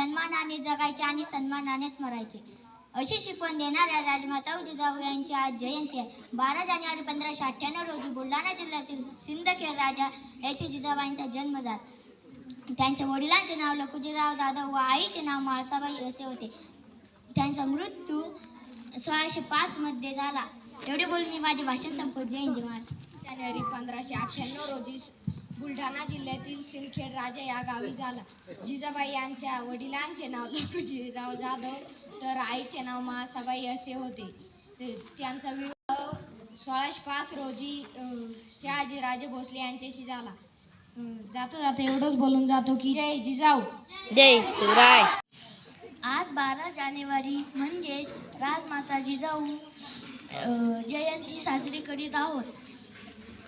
सन्मानाने जगायचे आणि सन्मानानेच मरायचे. अशी शिकवण देणाऱ्या राजमाता जिजाऊ यांची आज जयंती आहे. बारा जानेवारी पंधराशे अठ्ठ्याण्णव रोजी बुलढाणा जिल्ह्यातील सिंदखेड राजा येथे जिजाबाईंचा जन्म झाला. त्यांच्या वडिलांचे नाव लखुजीराव जाधव व आईचे नाव माळसाबाई असे होते. त्यांचा मृत्यू सोळाशे पाच मध्ये झाला. एवढे बोलून मी माझे भाषण संपत जय महाराज जानेवारी पंधराशे अठ्ठ्याण्णव रोजी बुलढाणा जिल्ह्यातील सिंदखेड राजा या गावी झाला. जिजाबाई यांच्या वडिलांचे नाव लखुजीराव जाधव तर आईचे नाव महासाबाई असे होते. त्यांचा विवाह सोळाशे पाच रोजी अं, शहाजीराजे भोसले यांच्याशी झाला. जाता जाता एवढंच बोलून जातो की जय जिजाऊ. जय शिवराय. आज बारा जानेवारी म्हणजेच राजमाता जिजाऊ जयंती साजरी करीत आहोत.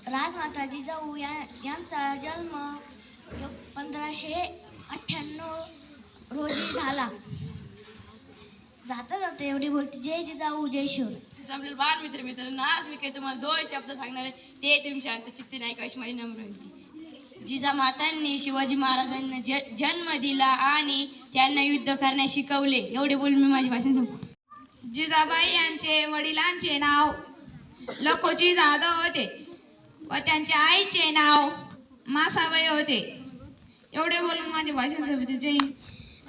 राजमाता जिजाऊ या यांचा जन्म पंधराशे अठ्ठ्याण्णव रोजी झाला. जाता जाता एवढी बोलते जय जिजाऊ जय शिव. आपले बाल मित्र मित्रांनो आज मी काही तुम्हाला दोन शब्द सांगणार आहे. ते तुम्ही शांत चित्ती नाही का अशी माझी नम्र विनंती. जिजामातांनी शिवाजी महाराजांना ज- जन्म दिला आणि त्यांना युद्ध करण्यास शिकवले. एवढे बोलून मी माझी भाषण संपवतो. जिजाबाई यांचे वडिलांचे नाव लखोजी जाधव होते. व त्यांच्या आईचे नाव मासाबाई होते. एवढे बोलून माझे भाषण संपते. जय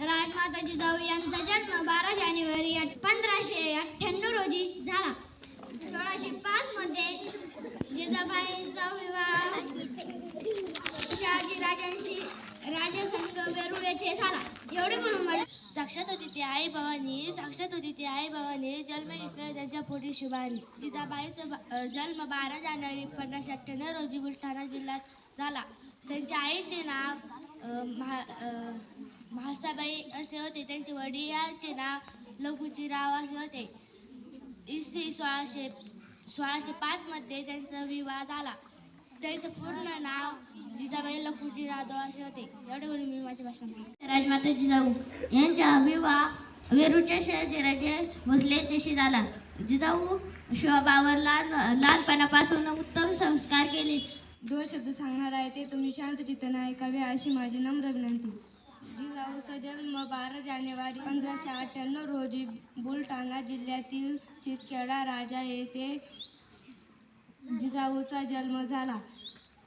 राजमाता जिजाऊ यांचा जन्म बारा जानेवारी पंधराशे अठ्ठ्याण्णव रोजी झाला. सोळाशे पाच मध्ये जिजाबाईंचा विवाह. शहाजी राजांशी राजसंग वेरूळ येथे झाला. एवढे बोलून साक्षात होती ती आई भवानी साक्षात होती ती आई भवानी. जन्म घेतला त्यांच्या पोटी शिवानी जिजाबाईचा बा- जन्म बारा जानेवारी पन्नास अठ्ठ्याण्णव रोजी बुलढाणा जिल्ह्यात झाला. त्यांच्या आईचे नाव अ, महा असे होते. त्यांचे वडिलांचे नाव लघुजीराव असे होते. इसवी सोळाशे सोळाशे पाचमध्ये त्यांचा विवाह झाला. त्यांचं पूर्ण नाव जिजाबाई लखुजी जाधव असे होते. एवढे म्हणून मी माझे भाषण राजमाता जिजाऊ यांच्या विवाह वेरूच्या शहराचे भोसले यांच्याशी झाला. जिजाऊ शिवबावर लहान लहानपणापासून उत्तम संस्कार केले. दोन शब्द सांगणार आहे ते तुम्ही शांत चित्तन ऐकावे अशी माझी नम्र विनंती. जिजाऊ सजन्म बारा जानेवारी पंधराशे अठ्ठ्याण्णव रोजी बुलढाणा जिल्ह्यातील सितखेडा राजा येथे जिजाऊचा जन्म झाला.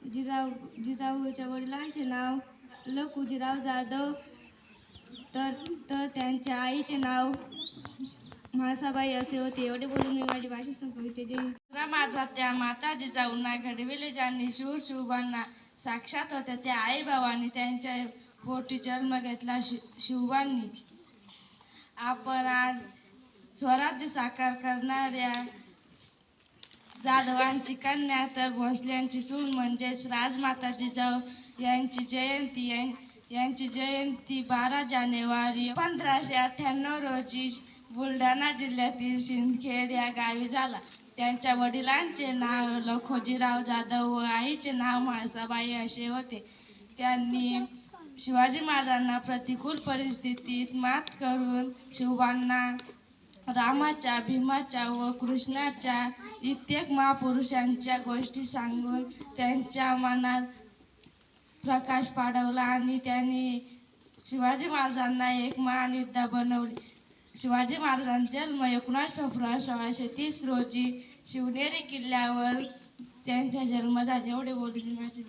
जिजाऊ जिजाऊच्या वडिलांचे नाव लकुजीराव जाधव. तर तर त्यांच्या आईचे नाव म्हाळसाबाई असे होते. एवढे बोलून मी माझी भाषा संपविते. जे माझा त्या माता जिजाऊंना घडविले ज्यांनी शूर शिवबांना साक्षात होत्या त्या आई बाबांनी त्यांच्या पोटी जन्म घेतला शि शिवबांनी आपण आज स्वराज्य साकार करणाऱ्या जाधवांची कन्या तर भोसल्यांची सून म्हणजेच राजमाता जिजाऊ यांची जयंती यांची जयंती बारा जानेवारी पंधराशे अठ्ठ्याण्णव रोजी बुलढाणा जिल्ह्यातील सिंदखेड या गावी झाला. त्यांच्या वडिलांचे नाव लखोजीराव जाधव व आईचे नाव म्हाळसाबाई असे होते. त्यांनी शिवाजी महाराजांना प्रतिकूल परिस्थितीत मात करून शिवांना रामाच्या भीमाच्या व कृष्णाच्या इत्येक महापुरुषांच्या गोष्टी सांगून त्यांच्या मनात प्रकाश पाडवला आणि त्यांनी शिवाजी महाराजांना एक महान योद्धा बनवली. शिवाजी महाराजांचा जन्म एकोणास फेब्रुवारी सोळाशे तीस रोजी शिवनेरी किल्ल्यावर त्यांचा जन्म झाला. एवढे बोलले माझे.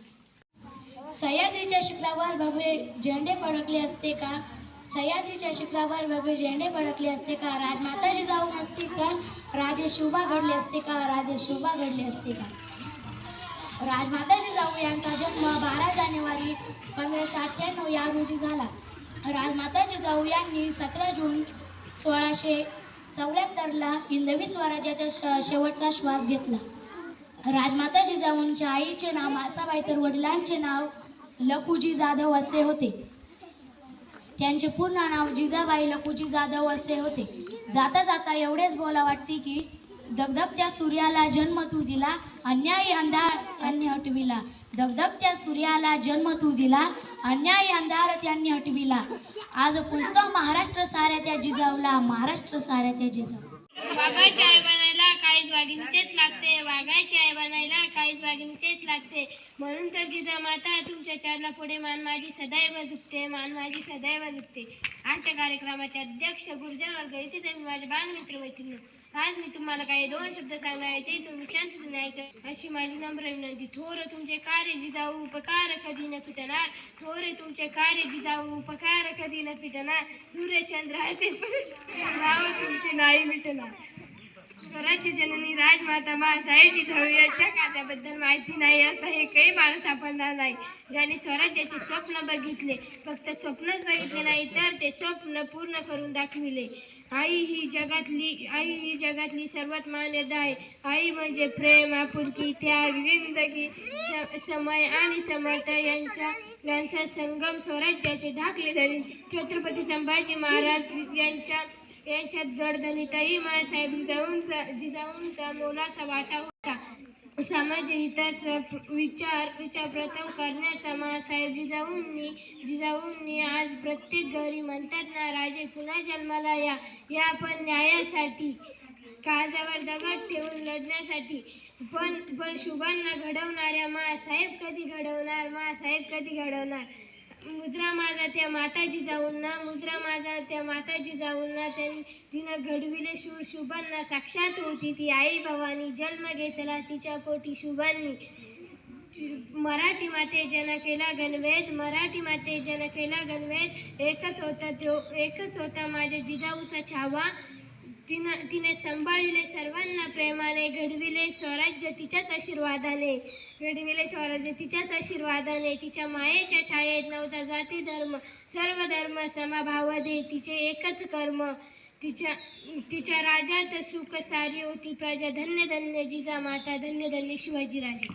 सह्याद्रीच्या शिखरावर भगवे झेंडे फडकले असते का? सह्याद्रीच्या शिखरावर वेगळे झेंडे भडकले असते का? राजमाताजी जाऊन असते तर राजे शिवबा घडले असते का? राजे शिवबा घडले असते का? राजमाताजी जाऊ यांचा जन्म बारा जानेवारी पंधराशे अठ्ठ्याण्णव या रोजी झाला. राजमाताजी जाऊ यांनी सतरा जून सोळाशे चौऱ्याहत्तरला हिंदवी स्वराज्याचा श शेवटचा श्वास घेतला. राजमाता जिजाऊंच्या आईचे नाव मासाबाई तर वडिलांचे नाव लखुजी जाधव असे होते. त्यांचे पूर्ण नाव जिजाबाई लखुजी जाधव असे होते. जाता जाता एवढेच बोला वाटते की दगदगत्या सूर्याला जन्म तू दिला अन्याय अंधार त्यांनी हटविला. दगदगत्या सूर्याला जन्म तू दिला अन्याय अंधार त्यांनी हटविला. आज पुस्तक महाराष्ट्र साऱ्या त्या जिजाऊला महाराष्ट्र साऱ्या त्या जिजाऊ काहीच वाघिणीचेच लागते. वाघायची आई बनायला काहीच वाघिणीचेच लागते. म्हणून तर जिजा माता तुमच्या चरणा पुढे मान माझी सदैव झुकते. मान माझी सदैव झुकते. आजच्या कार्यक्रमाचे अध्यक्ष गुरुजन वर्ग येथे तुम्ही माझे बालमित्र मैत्रिणी आज मी तुम्हाला काही दोन शब्द सांगणार आहे. ते तुम्ही शांततेने ऐका. अशी माझी नम्र विनंती. थोर तुमचे कार्य जिजाऊ उपकार कधी न फिटणार. थोरे तुमचे कार्य जिजाऊ उपकार कधी न फिटणार सूर्यचंद्र आहे नाव तुमचे नाही मिटणार. स्वराज्य जननी राजमाता बाळासाहेब जिजाऊ कार्याबद्दल माहिती नाही असं हे काही माणूस सापडणार नाही. ज्याने स्वराज्याचे स्वप्न बघितले फक्त स्वप्नच बघितले नाही तर ते स्वप्न पूर्ण करून दाखविले. आई ही जगातली आई ही जगातली सर्वात मान्यता आहे. आई म्हणजे प्रेम आपुलकी त्याग जिंदगी समय आणि समर्थ यांच्या यांचा संगम स्वराज्याचे धाकले धरी छत्रपती संभाजी महाराज यांच्या यांच्यात जडदणीतही माळसाहेब जिजाऊंचा जिजाऊंचा मोलाचा वाटा होता. समाज हिताचा विचार विचार प्रथम करण्याचा मासाहेब जिजाऊंनी जिजाऊंनी आज प्रत्येक घरी म्हणतात ना राजे पुन्हा जन्माला या. या पण न्यायासाठी काळजावर दगड ठेवून लढण्यासाठी. पण पण शुभांना घडवणाऱ्या मासाहेब कधी घडवणार? मासाहेब कधी घडवणार? मुद्रा माझा त्या माताजी जाऊन ना मुद्रा माझा त्या माताजी जाऊन ना त्यांनी तिनं घडविले शूर शुभांना साक्षात होती ती आई भवानी जन्म घेतला तिच्या पोटी शुभांनी. मराठी माते जन केला गणवेद मराठी माते जन केला गणवेद एकच होता तो एकच होता माझ्या जिजाऊचा छावा. तिनं तिने सांभाळले सर्वांना प्रेमाने घडविले स्वराज्य तिच्याच आशीर्वादाने. घडविले स्वराज्य तिच्याच आशीर्वादाने तिच्या मायेच्या छायेत नव्हता जाती धर्म सर्व धर्म समभाव दे तिचे एकच कर्म. तिच्या तिच्या राजात सुख सारी होती. प्रजा धन्य धन्य जिजा माता धन्य धन्य शिवाजी राजे.